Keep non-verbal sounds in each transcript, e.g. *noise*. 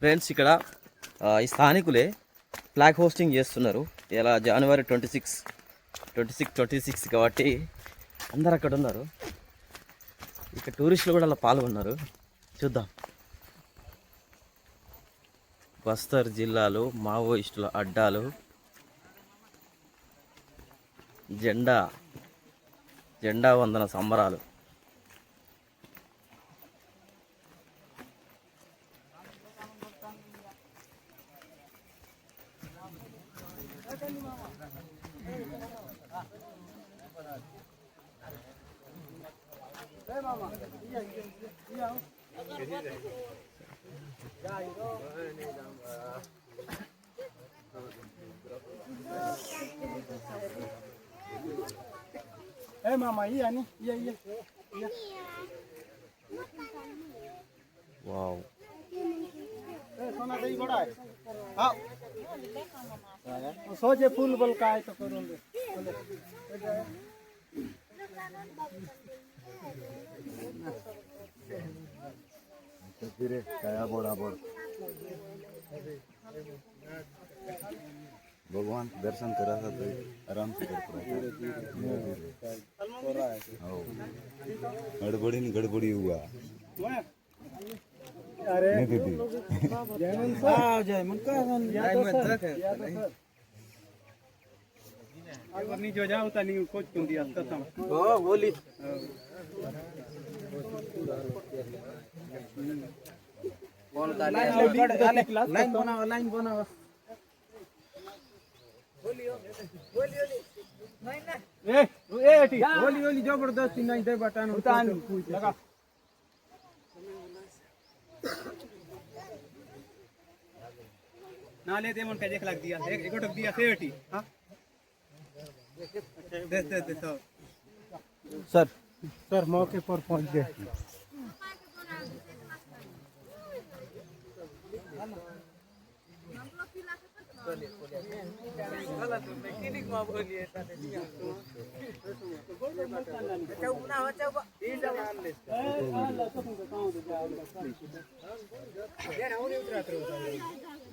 Friends ఇక్కడ ఈ స్థానికులే flag hosting చేస్తున్నారు. ఇలా జనవరి twenty six twenty six twenty six కాబట్టి అందరు అక్కడ ఉన్నారు. ఇక్కడ టూరిస్టులు కూడా అలా పాల్గొన్నారు. చూద్దాం. బస్తర్ జిల్లాలో మావోయిస్టుల అడ్డాలు. జెండా జెండా వందన సంబరాలు. Eh mama, iya nih, iya iya. iya. Wow सोचे फूल बल का है। तो करूँगे धीरे काया बोड़ा बोड़ भगवान दर्शन करा था तो आराम से कर पाया गड़बड़ी नहीं गड़बड़ी हुआ नीति दी नहीं *laughs* ए ए ज़बरदस्ती नहीं दे बटन। लगा। नाले दे मन का देख लग दिया एक एक दिया सेवटी। हाँ? दे दे दे तो। सर। सर मौके पर पहुँच गए।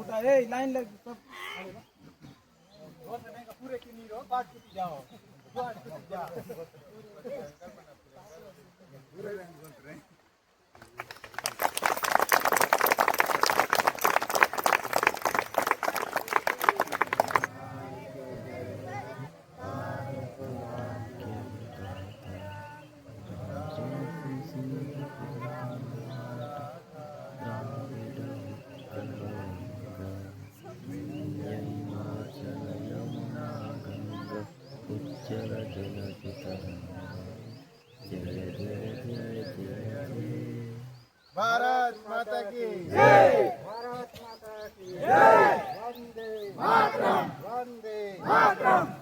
उठा ए लाइन लग सब पूरे की नहीं रहो बाट की जाओ बाट की जाओ भारत माता की जय। भारत माता की जय। वंदे मातरम। वंदे मातरम।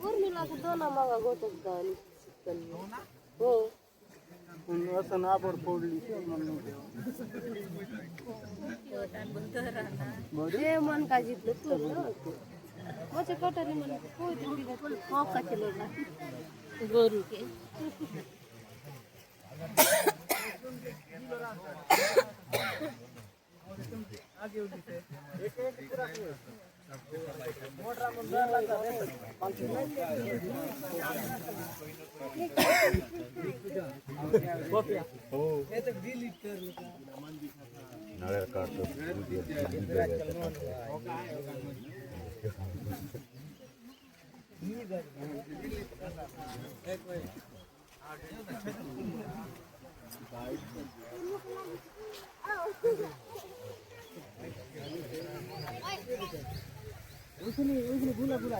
उर्मिलाको दोना मागा गोतच आणि हो व्यसन आपण फोडली हे मन का जीत तू माझ्या कटाने मला पोकाचे लोटा गोरू के। नारियल काट उसने उसने भूला भूला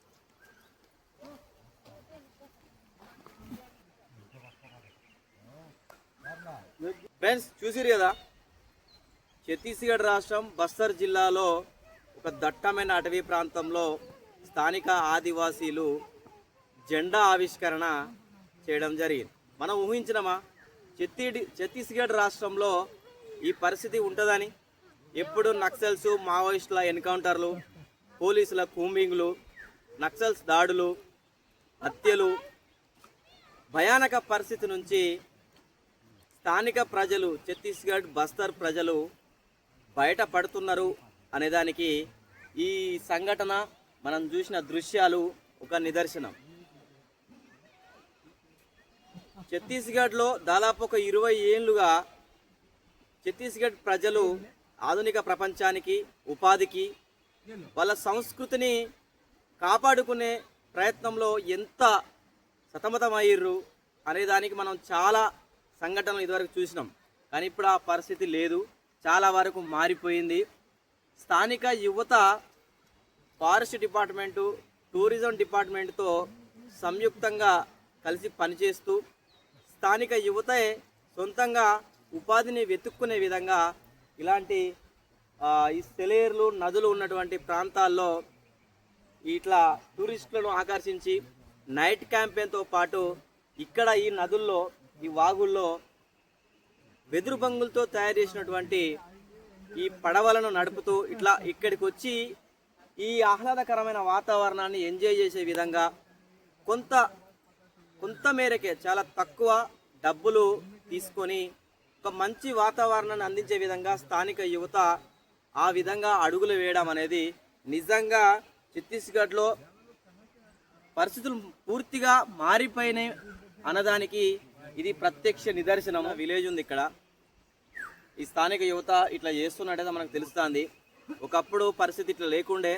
ఫ్రెండ్స్ చూసిరు కదా? ఛత్తీస్గఢ్ రాష్ట్రం బస్తర్ జిల్లాలో ఒక దట్టమైన అటవీ ప్రాంతంలో స్థానిక ఆదివాసీలు జెండా ఆవిష్కరణ చేయడం జరిగింది. మనం ఊహించినమా? ఛత్తీ ఛత్తీస్గఢ్ రాష్ట్రంలో ఈ పరిస్థితి ఉంటుందని? ఎప్పుడు నక్సల్స్ మావోయిస్టుల ఎన్కౌంటర్లు పోలీసుల కూంబింగ్లు నక్సల్స్ దాడులు హత్యలు భయానక పరిస్థితి నుంచి స్థానిక ప్రజలు ఛత్తీస్గఢ్ బస్తర్ ప్రజలు బయటపడుతున్నారు అనేదానికి ఈ సంఘటన మనం చూసిన దృశ్యాలు ఒక నిదర్శనం. ఛత్తీస్గఢ్లో దాదాపు ఒక ఇరవై ఏళ్ళుగా ఛత్తీస్గఢ్ ప్రజలు ఆధునిక ప్రపంచానికి ఉపాధికి వాళ్ళ సంస్కృతిని కాపాడుకునే ప్రయత్నంలో ఎంత సతమతమయ్యారు అనే దానికి మనం చాలా సంఘటనలు ఇదివరకు చూసినాం. కానీ ఇప్పుడు ఆ పరిస్థితి లేదు. చాలా వరకు మారిపోయింది. స్థానిక యువత ఫారెస్ట్ డిపార్ట్మెంటు టూరిజం డిపార్ట్మెంట్తో సంయుక్తంగా కలిసి పనిచేస్తూ స్థానిక యువతే సొంతంగా ఉపాధిని వెతుక్కునే విధంగా ఇలాంటి ఈ సెలేర్లు నదులు ఉన్నటువంటి ప్రాంతాల్లో ఇట్లా టూరిస్టులను ఆకర్షించి నైట్ క్యాంపెయిన్తో పాటు ఇక్కడ ఈ నదుల్లో ఈ వాగుల్లో వెదురు బంగులతో తయారు చేసినటువంటి ఈ పడవలను నడుపుతూ ఇట్లా ఇక్కడికి వచ్చి ఈ ఆహ్లాదకరమైన వాతావరణాన్ని ఎంజాయ్ చేసే విధంగా కొంత కొంత మేరకే చాలా తక్కువ డబ్బులు తీసుకొని ఒక మంచి వాతావరణాన్ని అందించే విధంగా స్థానిక యువత ఆ విధంగా అడుగులు వేయడం అనేది నిజంగా ఛత్తీస్గఢ్లో పరిస్థితులు పూర్తిగా మారిపోయినాయి అన్నదానికి ఇది ప్రత్యక్ష నిదర్శనం. విలేజ్ ఉంది ఇక్కడ. ఈ స్థానిక యువత ఇట్లా చేస్తున్నట్టయితే మనకు తెలుస్తుంది. ఒకప్పుడు పరిస్థితి ఇట్లా లేకుండే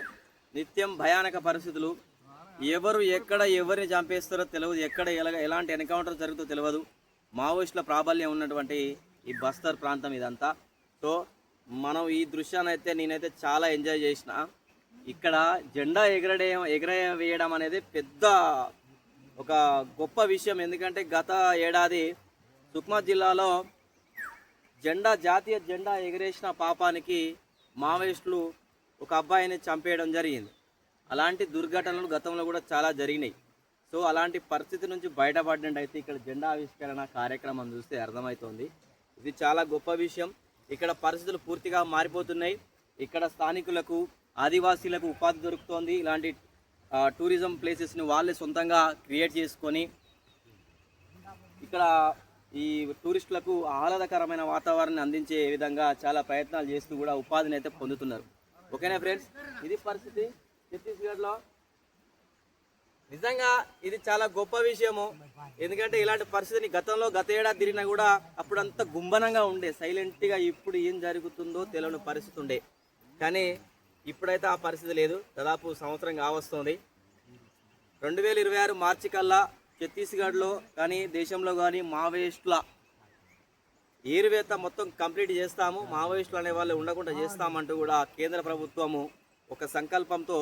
నిత్యం భయానక పరిస్థితులు. ఎవరు ఎక్కడ ఎవరిని చంపేస్తారో తెలియదు ఎక్కడ ఎలాగ ఎలాంటి ఎన్కౌంటర్ జరుగుతుందో తెలియదు మావోయిస్టుల ప్రాబల్యం ఉన్నటువంటి ఈ బస్తర్ ప్రాంతం ఇదంతా. సో మనం ఈ దృశ్యాన్ని అయితే నేనైతే చాలా ఎంజాయ్ చేసిన. ఇక్కడ జెండా ఎగరడే ఎగరే వేయడం అనేది పెద్ద ఒక గొప్ప విషయం. ఎందుకంటే గత ఏడాది సుక్మా జిల్లాలో జెండా జాతీయ జెండా ఎగరేసిన పాపానికి మావోయిస్టులు ఒక అబ్బాయిని చంపేయడం జరిగింది. అలాంటి దుర్ఘటనలు గతంలో కూడా చాలా జరిగినాయి. సో అలాంటి పరిస్థితి నుంచి బయటపడినట్టయితే ఇక్కడ జెండా ఆవిష్కరణ కార్యక్రమం చూస్తే అర్థమవుతోంది. ఇది చాలా గొప్ప విషయం. ఇక్కడ పరిస్థితులు పూర్తిగా మారిపోతున్నాయి. ఇక్కడ స్థానికులకు ఆదివాసీలకు ఉపాధి దొరుకుతోంది. ఇలాంటి టూరిజం ప్లేసెస్ని వాళ్ళే సొంతంగా క్రియేట్ చేసుకొని ఇక్కడ ఈ టూరిస్టులకు ఆహ్లాదకరమైన వాతావరణాన్ని అందించే విధంగా చాలా ప్రయత్నాలు చేస్తూ కూడా ఉపాధిని అయితే పొందుతున్నారు. ఓకేనా ఫ్రెండ్స్ ఇది పరిస్థితి ఛత్తీస్గఢ్లో. నిజంగా ఇది చాలా గొప్ప విషయము. ఎందుకంటే ఇలాంటి పరిస్థితిని గతంలో గత ఏడాది తిరిగినా కూడా అప్పుడంతా గుంబనంగా గుంభనంగా ఉండే సైలెంట్గా ఇప్పుడు ఏం జరుగుతుందో తెలియని పరిస్థితి ఉండే. కానీ ఇప్పుడైతే ఆ పరిస్థితి లేదు. దాదాపు సంవత్సరం కావస్తుంది. రెండు వేల ఇరవై ఆరు మార్చి కల్లా ఛత్తీస్గఢ్లో కానీ దేశంలో కానీ మావోయిస్టుల ఏరువేత మొత్తం కంప్లీట్ చేస్తాము. మావోయిస్టులు అనే వాళ్ళు ఉండకుండా చేస్తామంటూ కూడా కేంద్ర ప్రభుత్వము ఒక సంకల్పంతో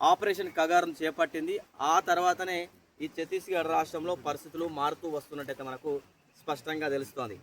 ఆపరేషన్ కగారం చేపట్టింది. ఆ తర్వాతనే ఈ ఛత్తీస్గఢ్ రాష్ట్రంలో పరిస్థితులు మారుతూ వస్తున్నట్టయితే మనకు స్పష్టంగా తెలుస్తోంది.